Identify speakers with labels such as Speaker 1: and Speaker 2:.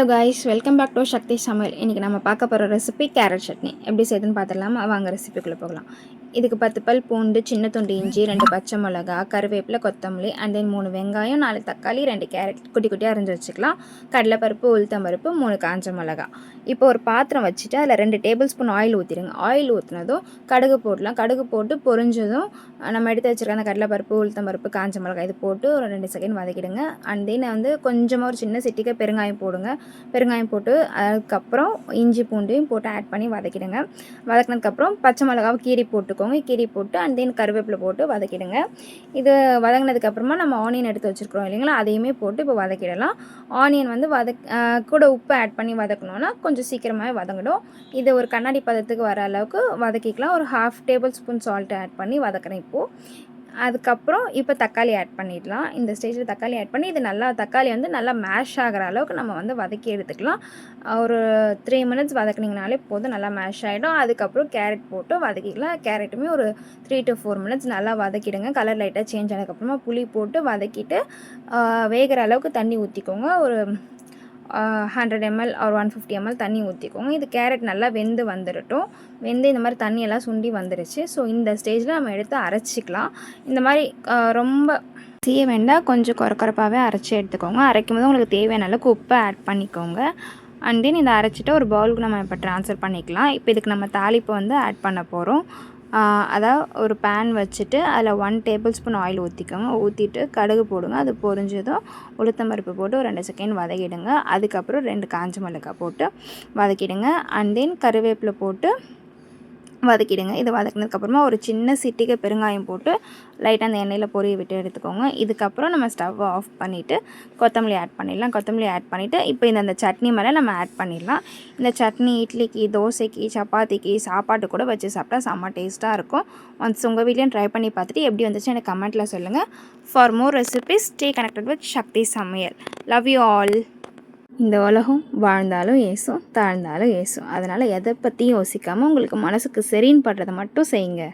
Speaker 1: Hello guys welcome back to Sakthi Samayal இன்றைக்கி நம்ம பார்க்க போகிற ரெசிபி கேரட் சட்னி. எப்படி செய்யுதுன்னு பார்த்துடலாமா? வாங்க ரெசிபிக்குள்ளே போகலாம். இதுக்கு பத்து பல் பூண்டு சின்ன துண்டு இஞ்சி ரெண்டு பச்சை மிளகா கருவேப்பிலை கொத்தமல்லி அண்ட் தென் மூணு வெங்காயம் நாலு தக்காளி ரெண்டு கேரட். குட்டி குட்டியாக அரைஞ்சி வச்சுக்கலாம். கடலைப்பருப்பு உளுத்தம்பருப்பு மூணு காஞ்ச மிளகா. இப்போ ஒரு பாத்திரம் வச்சுட்டு அதில் ரெண்டு டேபிள் ஸ்பூன் ஆயில் ஊற்றிடுங்க ஆயில் ஊற்றினதும் கடுகு போடலாம். கடுகு போட்டு பொரிஞ்சதும் நம்ம எடுத்து வச்சுருக்க அந்த கடலைப்பருப்பு உளுத்தம்பருப்பு காஞ்ச மிளகாய் இது போட்டு ஒரு ரெண்டு செகண்ட் வதக்கிடுங்க. அண்ட் தென் வந்து கொஞ்சமாக ஒரு சின்ன சிட்டிக்கை பெருங்காயம் போடுங்க. பெருங்காயம் போட்டு அதுக்கப்புறம் இஞ்சி பூண்டையும் போட்டு ஆட் பண்ணி வதக்கிடுங்க. வதக்கினதுக்கப்புறம் பச்சை மிளகாவை கீரி போட்டுக்கோங்க கீரி போட்டு அண்ட் தென் கருவேப்பிலை போட்டு வதக்கிடுங்க. இது வதங்கினதுக்கப்புறமா நம்ம ஆனியன் எடுத்து வச்சுருக்குறோம் இல்லைங்களா? அதையுமே போட்டு இப்போ வதக்கிடலாம். ஆனியன் வந்து வதக் கூட உப்பு ஆட் பண்ணி வதக்கணுன்னா கொஞ்சம் சீக்கிரமாகவே வதங்கிடும் இது ஒரு கண்ணாடி பதத்துக்கு வர அளவுக்கு வதக்கிக்கலாம். ஒரு half table spoon salt add பண்ணி வதக்குறேன் இப்போது அதுக்கப்புறம் இப்போ தக்காளி ஆட் பண்ணிடலாம். இந்த ஸ்டேஜில் தக்காளி ஆட் பண்ணி இது நல்லா தக்காளி வந்து நல்லா மேஷ் ஆகிற அளவுக்கு நம்ம வந்து வதக்கி எடுத்துக்கலாம். ஒரு த்ரீ மினிட்ஸ் வதக்குனிங்கனாலே போதும் நல்லா மேஷ் ஆகிடும் அதுக்கப்புறம் கேரட் போட்டு வதக்கிக்கலாம். கேரட்டுமே ஒரு த்ரீ டு ஃபோர் மினிட்ஸ் நல்லா வதக்கிடுங்க. கலர் லைட்டாக சேஞ்ச் ஆனதுக்கப்புறமா புளி போட்டு வதக்கிட்டு வேகிற அளவுக்கு தண்ணி ஊற்றிக்கோங்க ஒரு ஹண்ட்ரட் எம்எல் ஒரு ஒன் ஃபிஃப்டி எம்எல் தண்ணி ஊற்றிக்கோங்க இது கேரட் நல்லா வெந்து வந்துடட்டும் வெந்து இந்த மாதிரி தண்ணியெல்லாம் சுண்டி வந்துருச்சு. ஸோ இந்த ஸ்டேஜில் நம்ம எடுத்து அரைச்சிக்கலாம். இந்த மாதிரி ரொம்ப செய்ய வேண்டாம். கொஞ்சம் குறக்குறப்பாகவே அரைச்சி எடுத்துக்கோங்க. அரைக்கும் போது உங்களுக்கு தேவையான அளவுக்கு உப்பை ஆட் பண்ணிக்கோங்க. அண்ட் தென் இதை அரைச்சிட்டு ஒரு பவுலுக்கு நம்ம இப்போ ட்ரான்ஸ்ஃபர் பண்ணிக்கலாம். இப்போ இதுக்கு நம்ம தாளிப்பு வந்து ஆட் பண்ண போகிறோம் அதாவது ஒரு பேன் வச்சுட்டு அதில் ஒன் டேபிள் ஸ்பூன் ஆயில் ஊற்றிக்கோங்க ஊற்றிட்டு கடுகு போடுங்க. அது பொரிஞ்சதும் உளுத்தம்பருப்பு போட்டு ஒரு ரெண்டு செகண்ட் வதக்கிடுங்க. அதுக்கப்புறம் ரெண்டு காஞ்ச மிளகாய் போட்டு வதக்கிடுங்க. அண்ட் தென் கருவேப்பிலை போட்டு வதக்கிடுங்க. இது வதக்கினதுக்கப்புறமா ஒரு சின்ன சிட்டிக்கு பெருங்காயம் போட்டு லைட்டாக அந்த எண்ணெயில் பொரிய விட்டு எடுத்துக்கோங்க. இதுக்கப்புறம் நம்ம ஸ்டவ் ஆஃப் பண்ணிவிட்டு கொத்தமல்லி ஆட் பண்ணிடலாம். கொத்தமல்லி ஆட் பண்ணிவிட்டு இப்போ இந்த அந்த சட்னி மேலே நம்ம ஆட் பண்ணிடலாம். இந்த சட்னி இட்லிக்கு தோசைக்கு சப்பாத்திக்கு சாப்பாட்டு கூட வச்சு சாப்பிட்டா செம்ம டேஸ்ட்டாக இருக்கும். ஒன்ஸ் உங்கள் வீட்லேயும் ட்ரை பண்ணி பார்த்துட்டு எப்படி வந்துச்சு எனக்கு கமெண்ட்டில் சொல்லுங்கள் for more recipes stay connected with Sakthi Samayal love you all இந்த உலகம் வாழ்ந்தாலும் ஏசும் தாழ்ந்தாலும் ஏசும் அதனால் எதை பற்றியும் யோசிக்காமல் உங்களுக்கு மனசுக்கு சரின்னு படுறதை மட்டும் செய்யுங்க.